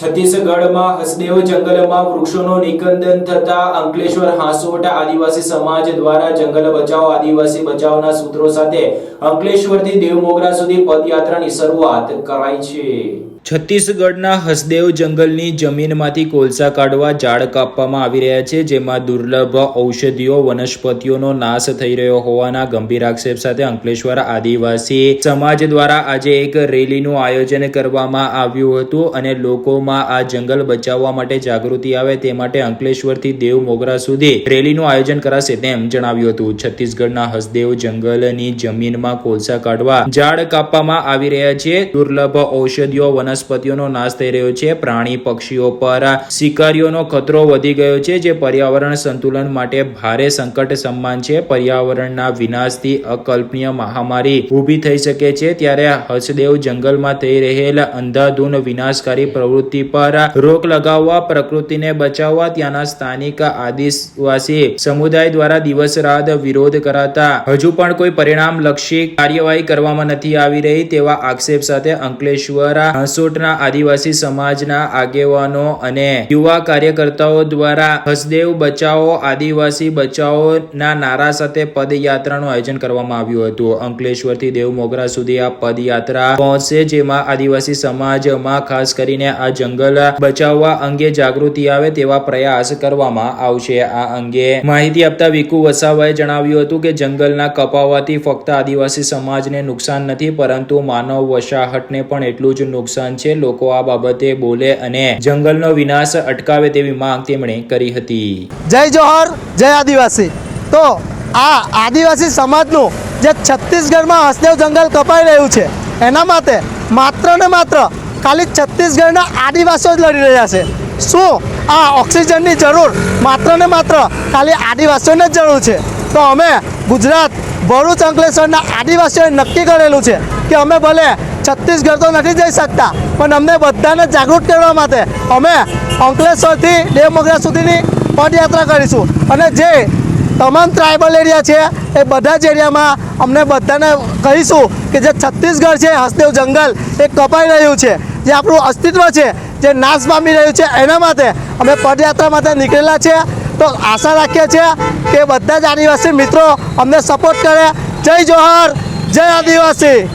છત્તીસગઢમાં હસદેવ જંગલમાં વૃક્ષોનું નિકંદન થતા અંકલેશ્વર, હાંસોટ આદિવાસી સમાજ દ્વારા જંગલ બચાવ, આદિવાસી બચાવના સૂત્રો સાથે અંકલેશ્વરથી દેવમોગરા સુધી પદયાત્રાની શરૂઆત કરાઈ છે. છત્તીસગઢના હસદેવ જંગલની જમીનમાંથી કોલસા કાઢવા ઝાડ કાપવામાં આવી રહ્યા છે, જેમાં દુર્લભ ઔષધિઓ વનસ્પતિઓનો નાશ થઈ રહ્યો હોવાના ગંભીર આક્ષેપ સાથે અંકલેશ્વર આદિવાસી સમાજ દ્વારા આજે એક રેલીનું આયોજન કરવામાં આવ્યું હતું અને લોકોમાં આ જંગલ બચાવવા માટે જાગૃતિ આવે તે માટે અંકલેશ્વરથી દેવ મોગરા સુધી રેલીનું આયોજન કરાશે તેમ જણાવ્યું હતું. છત્તીસગઢના હસદેવ જંગલની જમીનમાં કોલસા કાઢવા ઝાડ કાપવામાં આવી રહ્યા છે. દુર્લભ ઔષધિઓ વનસ્પતિઓનો નાશ થઈ રહ્યો છે. પ્રાણી, પક્ષીઓ પર શિકારીઓનો ખતરો વધી ગયો છે, જે પર્યાવરણ સંતુલન માટે ભારે સંકટ સમાન છે. પર્યાવરણના વિનાશથી અકલ્પનીય મહામારી ઊભી થઈ શકે છે. ત્યારે હસદેવ જંગલમાં થઈ રહેલ અંધાધૂન વિનાશકારી પ્રવૃત્તિ પર રોક લગાવવા, પ્રકૃતિને બચાવવા ત્યાંના સ્થાનિક આદિવાસી સમુદાય દ્વારા દિવસ રાત વિરોધ કરાતા હજુ પણ કોઈ પરિણામ લક્ષી કાર્યવાહી કરવામાં નથી આવી રહી તેવા આક્ષેપ સાથે અંકલેશ્વર હંસોટના આદિવાસી સમાજના આગેવાનો અને યુવા કાર્યકર્તાઓ દ્વારા હસદેવ બચાવો, આદિવાસી બચાવોના નારા સાથે પદયાત્રાનું આયોજન કરવામાં આવ્યું હતું. અંકલેશ્વરથી દેવ મોગરા સુધી આ પદયાત્રા પહોંચશે, જેમાં આદિવાસી સમાજમાં ખાસ કરીને આ જંગલ બચાવવા અંગે જાગૃતિ આવે તેવા પ્રયાસ કરવામાં આવશે. આ અંગે માહિતી આપતા વિકુ વસાવાએ જણાવ્યું હતું કે જંગલના કપાવાથી ફક્ત આદિવાસી સમાજને નુકસાન નથી, પરંતુ માનવ વસાહતને પણ એટલું જ નુકસાન છે, લોકો આ બાબતે બોલે અને જંગલનો વિનાશ અટકાવે તેવી માંગ તેમણે કરી હતી. જય જોહર, જય આદિવાસી. તો આ આદિવાસી સમાજનું જે છત્તીસગઢમાં હસદેવ જંગલ કપાઈ રહ્યું છે, એના માટે માત્ર ને માત્ર ખાલી છત્તીસગઢના આદિવાસીઓ જ લડી રહ્યા છે. શું આ ઓક્સિજનની જરૂર માત્ર ને માત્ર ખાલી આદિવાસીઓને જ જરૂર છે? તો અમે ગુજરાત ભરૂચ અંકલેશ્વરના આદિવાસીઓએ નક્કી કરેલું છે કે અમે ભલે છત્તીસગઢ તો નથી જઈ શકતા. પણ અમને બધાને જાગૃત કરવા માટે અમે અંકલેશ્વરથી દેવમોગરા સુધીની પદયાત્રા કરીશું. અને જે તમામ ટ્રાઇબલ એરિયા છે, એ બધા જ એરિયામાં અમને બધાને કહીશું કે જે છત્તીસગઢ છે, હસદેવ જંગલ, એ કપાઈ રહ્યું છે. જે આપણું અસ્તિત્વ છે, જે નાશ પામી રહ્યું છે, એના માટે અમે પદયાત્રા માટે નીકળેલા છે. તો આશા રાખીએ છીએ કે બધા જ આદિવાસી મિત્રો અમને સપોર્ટ કરે. જય જોહર, જય આદિવાસી.